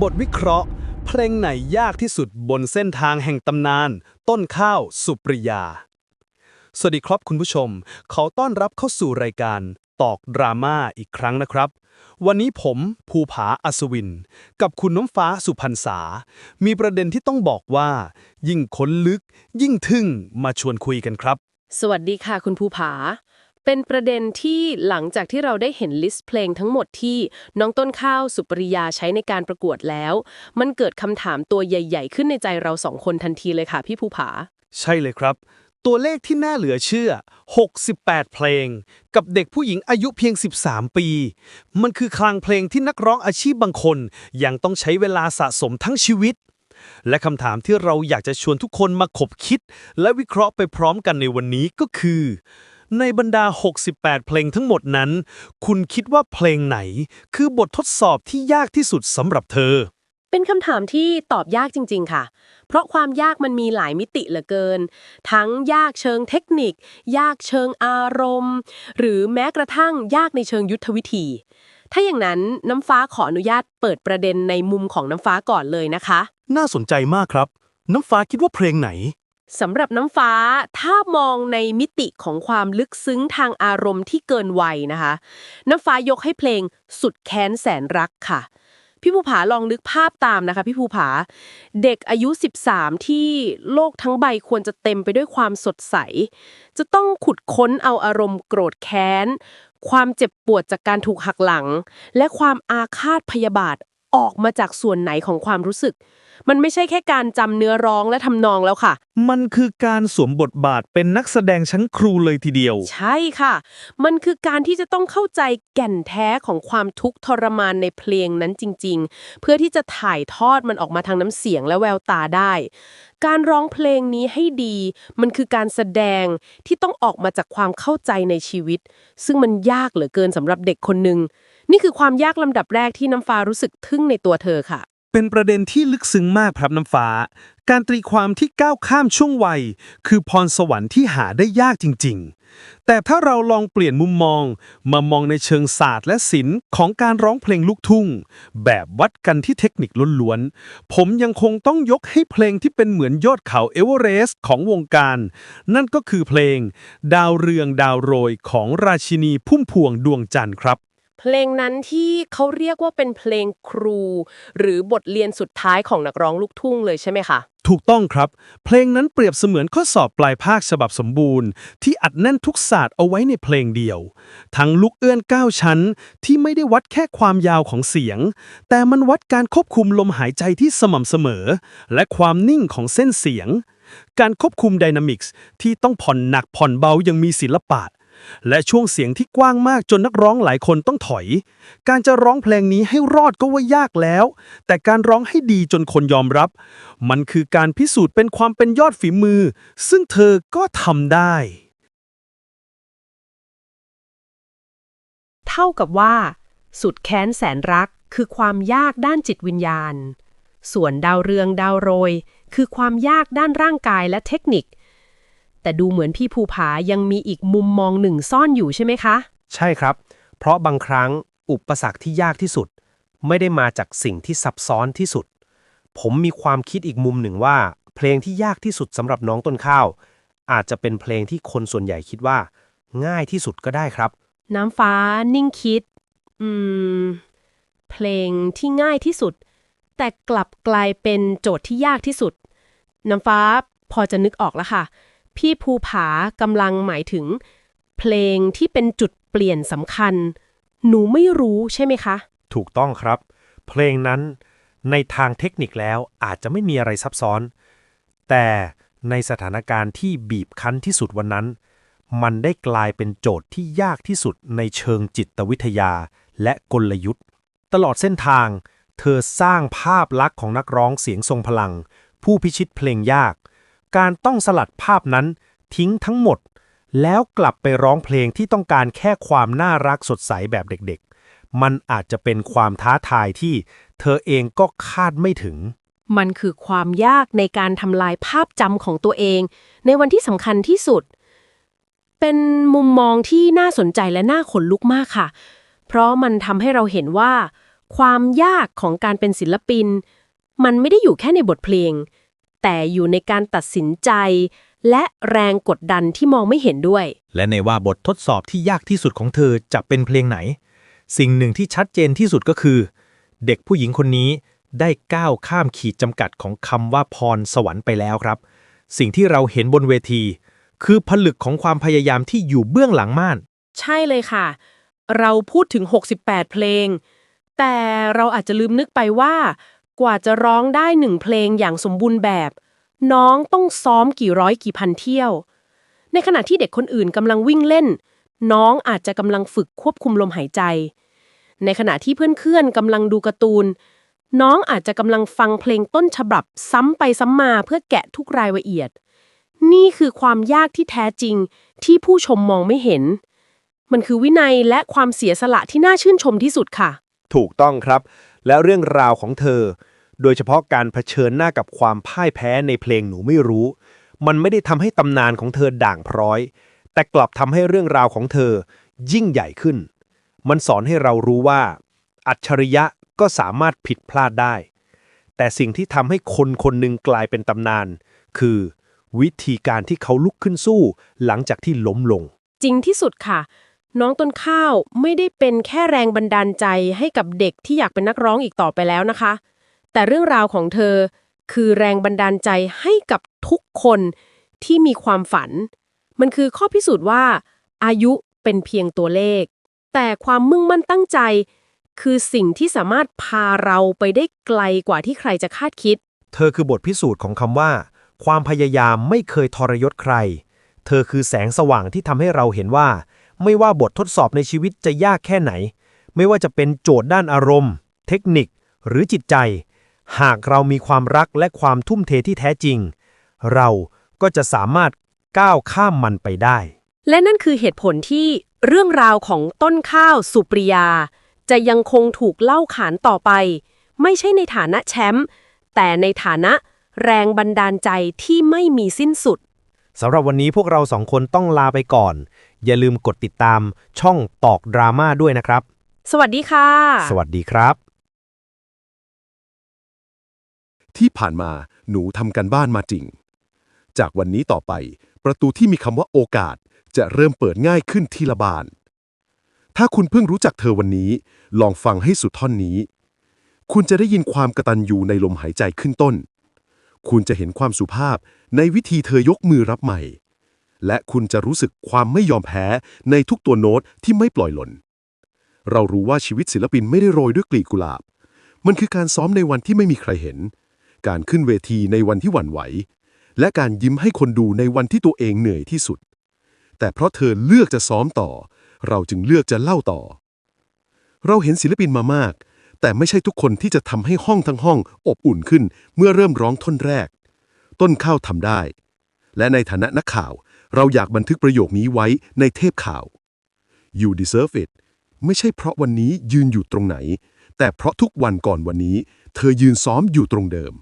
บทวิเคราะห์ เพลงไหนยากที่สุดบนเส้นทางแห่งตำนาน ต้นข้าวสุปริยา สวัสดีครับคุณผู้ชม ขอต้อนรับเข้าสู่รายการ ตอกดราม่าอีกครั้งนะครับ วันนี้ผมภูผาอัศวิน กับคุณน้ำฟ้าสุพรรณษา มีประเด็นที่ต้องบอกว่า ยิ่งค้นลึก ยิ่งทึ่งมาชวนคุยกันครับ สวัสดีค่ะคุณภูผา เป็นประเด็นที่หลังจากที่เราได้เห็นลิสต์เพลงทั้งหมดที่น้องต้นข้าวสุปริยาใช้ในการประกวดแล้ว มันเกิดคำถามตัวใหญ่ ๆ ขึ้นในใจเราสองคนทันทีเลยค่ะพี่ภูผา ใช่เลยครับ ตัวเลขที่น่าเหลือเชื่อ 68 เพลง กับเด็กผู้หญิงอายุเพียง 13 ปี มันคือคลังเพลงที่นักร้องอาชีพบางคน ยังต้องใช้เวลาสะสมทั้งชีวิตและคำถามที่เราอยากจะชวนทุกคนมาขบคิด และวิเคราะห์ไปพร้อมกันในวันนี้ก็คือ ในบรรดา 68 เพลงทั้งหมดนั้น คุณคิดว่าเพลงไหน คือบททดสอบที่ยากที่สุดสำหรับเธอ เป็นคำถามที่ตอบยากจริง ๆ ค่ะ เพราะความยากมันมีหลายมิติเหลือเกิน ทั้งยากเชิงเทคนิค ยากเชิงอารมณ์ หรือแม้กระทั่งยากในเชิงยุทธวิธี ถ้าอย่างนั้นน้ำฟ้าขออนุญาตเปิดประเด็นในมุมของน้ำฟ้าก่อนเลยนะคะ น่าสนใจมากครับ น้ำฟ้าคิดว่าเพลงไหน สำหรับน้ำฟ้าถ้ามองในมิติของความลึกซึ้งทางอารมณ์ที่เกินวัยนะคะ น้ำฟ้ายกให้เพลงสุดแค้นแสนรักค่ะ พี่ภูผาลองนึกภาพตามนะคะพี่ภูผา เด็กอายุ 13 ที่โลกทั้งใบควรจะเต็มไปด้วยความสดใส จะต้องขุดค้นเอาอารมณ์โกรธแค้น ความเจ็บปวดจากการถูกหักหลัง และความอาฆาตพยาบาท ออกมาจากส่วนไหนของความรู้สึก มันไม่ใช่แค่การจำเนื้อร้องและทำนองแล้วค่ะ มันคือการสวมบทบาทเป็นนักแสดงชั้นครูเลยทีเดียว ใช่ค่ะ มันคือการที่จะต้องเข้าใจแก่นแท้ของความทุกข์ทรมานในเพลงนั้นจริง ๆ เพื่อที่จะถ่ายทอดมันออกมาทางน้ำเสียงและแววตาได้ การร้องเพลงนี้ให้ดี มันคือการแสดงที่ต้องออกมาจากความเข้าใจในชีวิต ซึ่งมันยากเหลือเกินสำหรับเด็กคนหนึ่ง นี่คือความยากลำดับแรกที่น้ำฟ้ารู้สึกทึ่งในตัวเธอค่ะ เป็นประเด็นที่ลึกซึ้งมากครับน้ำฟ้า การตรีความที่ก้าวข้ามช่วงวัย คือพรสวรรค์ที่หาได้ยากจริง ๆ แต่ถ้าเราลองเปลี่ยนมุมมอง มามองในเชิงศาสตร์และศิลป์ของการร้องเพลงลูกทุ่ง แบบวัดกันที่เทคนิคล้วนๆ ผมยังคงต้องยกให้เพลงที่เป็นเหมือนยอดเขาเอเวอเรสต์ของวงการ นั่นก็คือเพลง ดาวเรืองดาวโรยของราชินีพุ่มพวงดวงจันทร์ครับ เพลงนั้นที่เขาเรียกว่าเป็นเพลงครู หรือบทเรียนสุดท้ายของนักร้องลูกทุ่งเลยใช่ไหมคะ ถูกต้องครับ เพลงนั้นเปรียบเสมือนข้อสอบปลายภาคฉบับสมบูรณ์ ที่อัดแน่นทุกศาสตร์เอาไว้ในเพลงเดียว ทั้งลูกเอื้อน 9 ชั้น ที่ไม่ได้วัดแค่ความยาวของเสียง แต่มันวัดการควบคุมลมหายใจที่สม่ำเสมอ และความนิ่งของเส้นเสียงการควบคุมไดนามิกส์ที่ต้องผ่อนหนักผ่อนเบายังมีศิลปะ และช่วงเสียงที่กว้างมากจนนักร้องหลายคนต้องถอย การจะร้องเพลงนี้ให้รอดก็ว่ายากแล้ว แต่การร้องให้ดีจนคนยอมรับ มันคือการพิสูจน์เป็นความเป็นยอดฝีมือ ซึ่งเธอก็ทำได้ เท่ากับว่า สุดแค้นแสนรักคือความยากด้านจิตวิญญาณ ส่วนดาวเรืองดาวโรย คือความยากด้านร่างกายและเทคนิค แต่ดูเหมือนพี่ภูผายังมีอีกมุมมองหนึ่งซ่อนอยู่ใช่ไหมคะ ใช่ครับ เพราะบางครั้งอุปสรรคที่ยากที่สุด ไม่ได้มาจากสิ่งที่ซับซ้อนที่สุด ผมมีความคิดอีกมุมหนึ่งว่า เพลงที่ยากที่สุดสำหรับน้องต้นข้าว อาจจะเป็นเพลงที่คนส่วนใหญ่คิดว่า ง่ายที่สุดก็ได้ครับ น้ำฟ้านิ่งคิด อืม เพลงที่ง่ายที่สุด แต่กลับกลายเป็นโจทย์ที่ยากที่สุด น้ำฟ้าพอจะนึกออกแล้วค่ะ พี่ภูผากำลังหมายถึง เพลงที่เป็นจุดเปลี่ยนสำคัญ หนูไม่รู้ใช่ไหมคะ ถูกต้องครับ เพลงนั้นในทางเทคนิคแล้วอาจจะไม่มีอะไรซับซ้อน แต่ในสถานการณ์ที่บีบคั้นที่สุดวันนั้น มันได้กลายเป็นโจทย์ที่ยากที่สุดในเชิงจิตวิทยาและกลยุทธ์ ตลอดเส้นทาง เธอสร้างภาพลักษณ์ของนักร้องเสียงทรงพลัง ผู้พิชิตเพลงยาก การต้องสลัดภาพนั้นทิ้งทั้งหมด แล้วกลับไปร้องเพลงที่ต้องการแค่ความน่ารักสดใสแบบเด็กๆ มันอาจจะเป็นความท้าทายที่เธอเองก็คาดไม่ถึง มันคือความยากในการทำลายภาพจำของตัวเอง ในวันที่สำคัญที่สุด เป็นมุมมองที่น่าสนใจและน่าขนลุกมากค่ะ เพราะมันทำให้เราเห็นว่า ความยากของการเป็นศิลปิน มันไม่ได้อยู่แค่ในบทเพลง แต่อยู่ในการตัดสินใจ และแรงกดดันที่มองไม่เห็นด้วย และในว่าบททดสอบที่ยากที่สุดของเธอจะเป็นเพลงไหน สิ่งหนึ่งที่ชัดเจนที่สุดก็คือ เด็กผู้หญิงคนนี้ได้ก้าวข้ามขีดจำกัดของคำว่าพรสวรรค์ไปแล้วครับ สิ่งที่เราเห็นบนเวที คือผลึกของความพยายามที่อยู่เบื้องหลังม่าน ใช่เลยค่ะ เราพูดถึง 68 เพลง แต่เราอาจจะลืมนึกไปว่า กว่าจะร้องได้หนึ่งเพลงอย่างสมบูรณ์แบบ น้องต้องซ้อมกี่ร้อยกี่พันเที่ยว ในขณะที่เด็กคนอื่นกำลังวิ่งเล่น น้องอาจจะกำลังฝึกควบคุมลมหายใจ ในขณะที่เพื่อนๆกำลังดูการ์ตูน น้องอาจจะกำลังฟังเพลงต้นฉบับซ้ำไปซ้ำมาเพื่อแกะทุกรายละเอียด นี่คือความยากที่แท้จริงที่ผู้ชมมองไม่เห็น มันคือวินัยและความเสียสละที่น่าชื่นชมที่สุดค่ะ ถูกต้องครับ และเรื่องราวของเธอ โดยเฉพาะการเผชิญหน้ากับความพ่ายแพ้ในเพลงหนูไม่รู้ มันไม่ได้ทำให้ตำนานของเธอด่างพร้อย แต่กลับทำให้เรื่องราวของเธอยิ่งใหญ่ขึ้น มันสอนให้เรารู้ว่า อัจฉริยะก็สามารถผิดพลาดได้ แต่สิ่งที่ทำให้คนคนหนึ่งกลายเป็นตำนาน คือ วิธีการที่เขาลุกขึ้นสู้ หลังจากที่ล้มลง จริงที่สุดค่ะ น้องต้นข้าวไม่ได้เป็นแค่แรงบันดาลใจให้กับเด็กที่อยากเป็นนักร้องอีกต่อไปแล้วนะคะ แต่เรื่องราวของเธอคือแรงบันดาลใจให้กับทุกคนที่มีความฝัน มันคือข้อพิสูจน์ว่า อายุเป็นเพียงตัวเลข แต่ความมุ่งมั่นตั้งใจ คือสิ่งที่สามารถพาเราไปได้ไกลกว่าที่ใครจะคาดคิด เธอคือบทพิสูจน์ของคำว่า ความพยายามไม่เคยทรยศใคร เธอคือแสงสว่างที่ทำให้เราเห็นว่า ไม่ว่าบททดสอบในชีวิตจะยากแค่ไหน ไม่ว่าจะเป็นโจทย์ด้านอารมณ์ เทคนิค หรือจิตใจ หากเรามีความรักและความทุ่มเทที่แท้จริง เราก็จะสามารถก้าวข้ามมันไปได้ และนั่นคือเหตุผลที่เรื่องราวของต้นข้าวสุปริยา จะยังคงถูกเล่าขานต่อไป ไม่ใช่ในฐานะแชมป์แต่ในฐานะแรงบันดาลใจที่ไม่มีสิ้นสุดสำหรับวันนี้พวกเราสองคนต้องลาไปก่อน อย่าลืมกดติดตามช่องตอกดราม่าด้วยนะครับ สวัสดีค่ะ สวัสดีครับ ที่ผ่านมาหนูทำกันบ้านมาจริง จากวันนี้ต่อไป ประตูที่มีคำว่าโอกาส จะเริ่มเปิดง่ายขึ้นทีละบาน ถ้าคุณเพิ่งรู้จักเธอวันนี้ ลองฟังให้สุดท่อนนี้ คุณจะได้ยินความกระตันยูในลมหายใจขึ้นต้น คุณจะเห็นความสุภาพในวิธีเธอยกมือรับใหม่ และคุณจะรู้สึกความไม่ยอมแพ้ในทุกตัวโน้ตที่ไม่ปล่อยหล่น เรารู้ว่าชีวิตศิลปินไม่ได้โรยด้วยกลีบกุหลาบ มันคือการซ้อมในวันที่ไม่มีใครเห็น การขึ้นเวทีในวันที่หวั่นไหว และการยิ้มให้คนดูในวันที่ตัวเองเหนื่อยที่สุด แต่เพราะเธอเลือกจะซ้อมต่อ เราจึงเลือกจะเล่าต่อ เราเห็นศิลปินมามาก แต่ไม่ใช่ทุกคนที่จะทำให้ห้องทั้งห้อง อบอุ่นขึ้นเมื่อเริ่มร้องท่อนแรก ต้นข้าวทำได้ และในฐานะนักข่าว เราอยากบันทึกประโยคนี้ไว้ในเทพข่าว You deserve it ไม่ใช่เพราะวันนี้ยืนอยู่ตรงไหน แต่เพราะทุกวันก่อนวันนี้ เธอยืนซ้อมอยู่ตรงเดิม